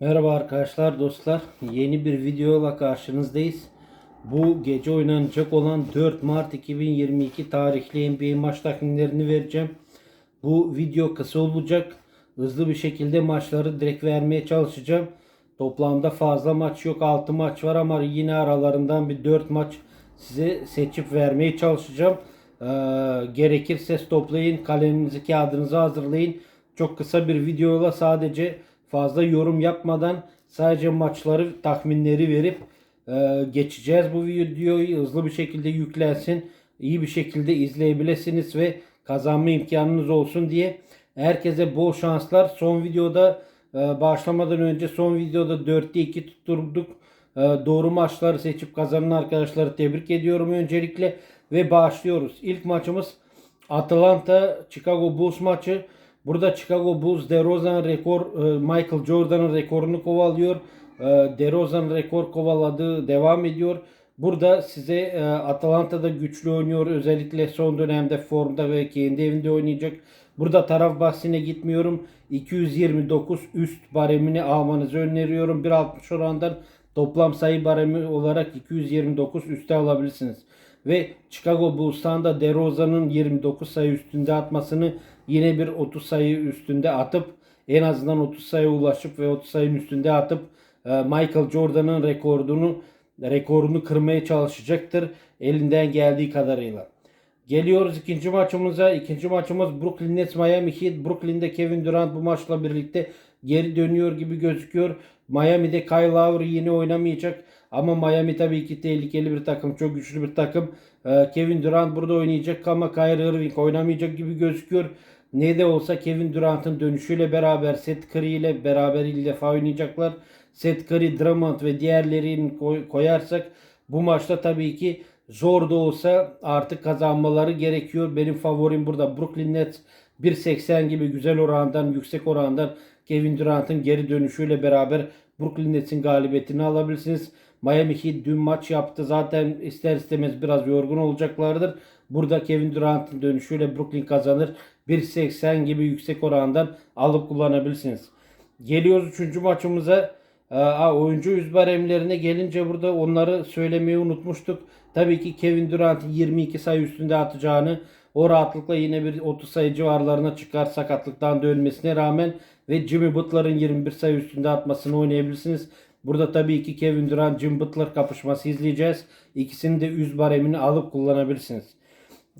Merhaba arkadaşlar dostlar. Yeni bir videoyla karşınızdayız. Bu gece oynanacak olan 4 Mart 2022 tarihli NBA maç tahminlerini vereceğim. Bu video kısa olacak. Hızlı bir şekilde maçları direkt vermeye çalışacağım. Toplamda fazla maç yok. 6 maç var ama yine aralarından bir 4 maç size seçip vermeye çalışacağım. Ee, gerekirse toplayın. Kaleminizi kağıdınızı hazırlayın. Çok kısa bir videoyla sadece fazla yorum yapmadan sadece maçları tahminleri verip e, geçeceğiz bu videoyu. Hızlı bir şekilde yüklensin. İyi bir şekilde izleyebilirsiniz ve kazanma imkanınız olsun diye. Herkese bol şanslar. Son videoda e, başlamadan önce son videoda 4'te 2 tutturduk. E, doğru maçları seçip kazanan arkadaşları tebrik ediyorum öncelikle ve başlıyoruz. İlk maçımız Atlanta Chicago Bulls maçı Burada Chicago Bulls DeRozan rekor e, Michael Jordan'ın rekorunu kovalıyor. E, DeRozan rekor kovaladığı devam ediyor. Burada size e, Atlanta'da güçlü oynuyor. Özellikle son dönemde formda ve kendi evinde oynayacak. Burada taraf bahsine gitmiyorum. 229 üst baremini almanızı öneriyorum. 1.60 orandan toplam sayı baremi olarak 229 üste alabilirsiniz. Ve Chicago Bulls'tan da DeRozan'ın 29 sayı üstünde atmasını yine bir 30 sayı üstünde atıp en azından 30 sayı ulaşıp ve 30 sayının üstünde atıp e, Michael Jordan'ın rekorunu rekorunu kırmaya çalışacaktır elinden geldiği kadarıyla. Geliyoruz ikinci maçımıza. İkinci maçımız Brooklyn Nets Miami Heat. Brooklyn'de Kevin Durant bu maçla birlikte geri dönüyor gibi gözüküyor. Miami'de Kyle Lowry yine oynamayacak. Ama Miami tabii ki tehlikeli bir takım. Çok güçlü bir takım. Ee, Kevin Durant burada oynayacak ama Kyrie Irving oynamayacak gibi gözüküyor. Ne de olsa Kevin Durant'ın dönüşüyle beraber Seth Curry ile beraber ilk defa oynayacaklar. Seth Curry, Drummond ve diğerlerini koy- koyarsak bu maçta tabii ki zor da olsa artık kazanmaları gerekiyor. Benim favorim burada Brooklyn Nets 1.80 gibi güzel orandan, yüksek orandan Kevin Durant'ın geri dönüşüyle beraber Brooklyn Nets'in galibiyetini alabilirsiniz. Miami Heat dün maç yaptı. Zaten ister istemez biraz yorgun olacaklardır. Burada Kevin Durant'ın dönüşüyle Brooklyn kazanır. 1.80 gibi yüksek orandan alıp kullanabilirsiniz. Geliyoruz 3. maçımıza. Aa, oyuncu yüz baremlerine gelince burada onları söylemeyi unutmuştuk. Tabii ki Kevin Durant'ın 22 sayı üstünde atacağını o rahatlıkla yine bir 30 sayı civarlarına çıkar sakatlıktan dönmesine rağmen ve Jimmy Butler'ın 21 sayı üstünde atmasını oynayabilirsiniz. Burada tabii ki Kevin Durant, Jimmy Butler kapışması izleyeceğiz. İkisini de yüz baremini alıp kullanabilirsiniz.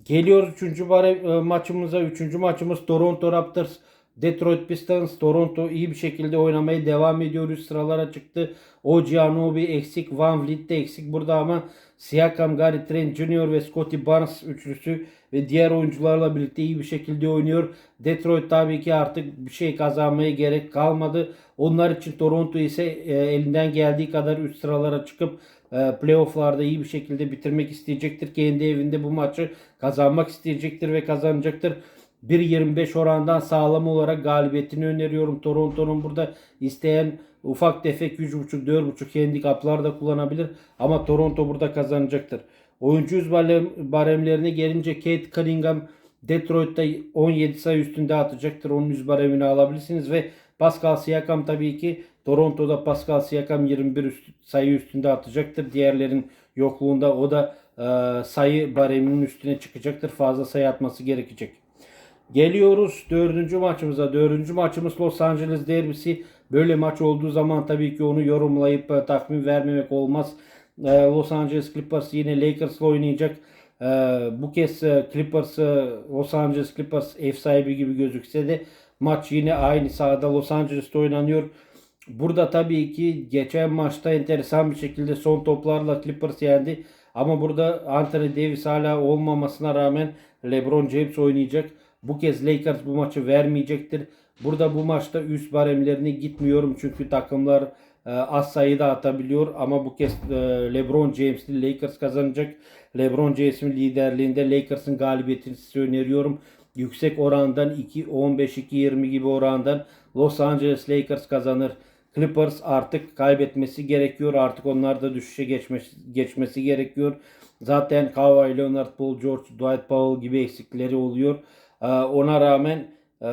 Geliyoruz 3. Bare, e, maçımıza. 3. maçımız Toronto Raptors. Detroit Pistons. Toronto iyi bir şekilde oynamaya devam ediyor. Üst sıralara çıktı. OG Anunoby eksik. Van Vliet de eksik burada ama Siakam, Gary Trent Jr. ve Scotty Barnes üçlüsü ve diğer oyuncularla birlikte iyi bir şekilde oynuyor. Detroit tabii ki artık bir şey kazanmaya gerek kalmadı. Onlar için Toronto ise e, elinden geldiği kadar üst sıralara çıkıp e, playofflarda iyi bir şekilde bitirmek isteyecektir. Kendi evinde bu maçı kazanmak isteyecektir ve kazanacaktır. 1.25 orandan sağlam olarak galibiyetini öneriyorum. Toronto'nun burada isteyen ufak tefek 3.5-4.5 handikaplar da kullanabilir. Ama Toronto burada kazanacaktır. Oyuncu yüz barem- baremlerine gelince Kate Cunningham Detroit'te 17 sayı üstünde atacaktır. Onun yüz baremini alabilirsiniz ve Pascal Siakam tabii ki Toronto'da Pascal Siakam 21 üst- sayı üstünde atacaktır. Diğerlerin yokluğunda o da e, sayı bareminin üstüne çıkacaktır. Fazla sayı atması gerekecek. Geliyoruz dördüncü maçımıza. Dördüncü maçımız Los Angeles derbisi. Böyle maç olduğu zaman tabii ki onu yorumlayıp e, tahmin vermemek olmaz. E, Los Angeles Clippers yine Lakers'la oynayacak. E, bu kez e, Clippers, e, Los Angeles Clippers ev sahibi gibi gözükse de maç yine aynı sahada Los Angeles'te oynanıyor. Burada tabii ki geçen maçta enteresan bir şekilde son toplarla Clippers yendi. Ama burada Anthony Davis hala olmamasına rağmen LeBron James oynayacak. Bu kez Lakers bu maçı vermeyecektir. Burada bu maçta üst baremlerine gitmiyorum çünkü takımlar e, az sayıda atabiliyor ama bu kez e, LeBron James'li Lakers kazanacak. LeBron James'in liderliğinde Lakers'ın galibiyetini size öneriyorum. Yüksek orandan 2 15 2 20 gibi orandan Los Angeles Lakers kazanır. Clippers artık kaybetmesi gerekiyor. Artık onlar da düşüşe geçmesi, geçmesi gerekiyor. Zaten Kawhi Leonard, Paul George, Dwight Powell gibi eksikleri oluyor. Ee, Ona rağmen Ee,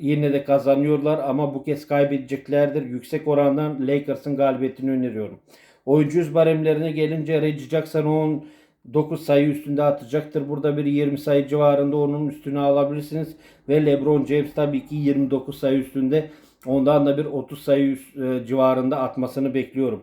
yine de kazanıyorlar ama bu kez kaybedeceklerdir. Yüksek orandan Lakers'ın galibiyetini öneriyorum. Oyuncu yüz baremlerine gelince Reggie Jackson 19 sayı üstünde atacaktır. Burada bir 20 sayı civarında onun üstüne alabilirsiniz. Ve LeBron James tabii ki 29 sayı üstünde. Ondan da bir 30 sayı e, civarında atmasını bekliyorum.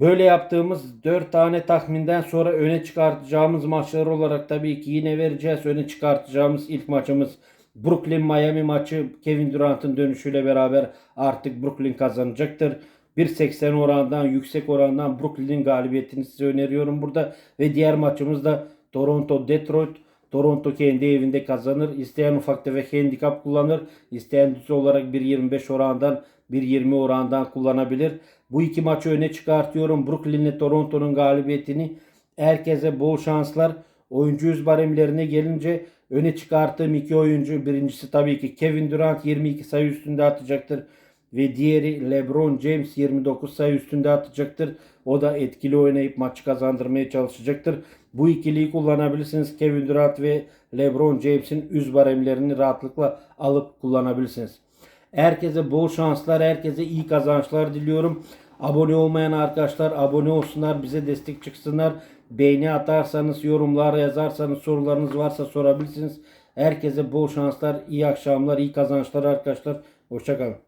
Böyle yaptığımız 4 tane tahminden sonra öne çıkartacağımız maçlar olarak tabii ki yine vereceğiz. Öne çıkartacağımız ilk maçımız Brooklyn Miami maçı Kevin Durant'ın dönüşüyle beraber artık Brooklyn kazanacaktır. 1.80 orandan yüksek orandan Brooklyn'in galibiyetini size öneriyorum burada. Ve diğer maçımız da Toronto Detroit. Toronto kendi evinde kazanır. İsteyen ufak tefek handikap kullanır. İsteyen düz olarak 1.25 orandan 1.20 orandan kullanabilir. Bu iki maçı öne çıkartıyorum. Brooklyn ile Toronto'nun galibiyetini. Herkese bol şanslar. Oyuncu yüz baremlerine gelince öne çıkarttığım iki oyuncu. Birincisi tabii ki Kevin Durant 22 sayı üstünde atacaktır. Ve diğeri LeBron James 29 sayı üstünde atacaktır. O da etkili oynayıp maçı kazandırmaya çalışacaktır. Bu ikiliyi kullanabilirsiniz. Kevin Durant ve LeBron James'in üz baremlerini rahatlıkla alıp kullanabilirsiniz. Herkese bol şanslar, herkese iyi kazançlar diliyorum. Abone olmayan arkadaşlar abone olsunlar, bize destek çıksınlar. Beğeni atarsanız, yorumlar yazarsanız, sorularınız varsa sorabilirsiniz. Herkese bol şanslar, iyi akşamlar, iyi kazançlar arkadaşlar. Hoşçakalın.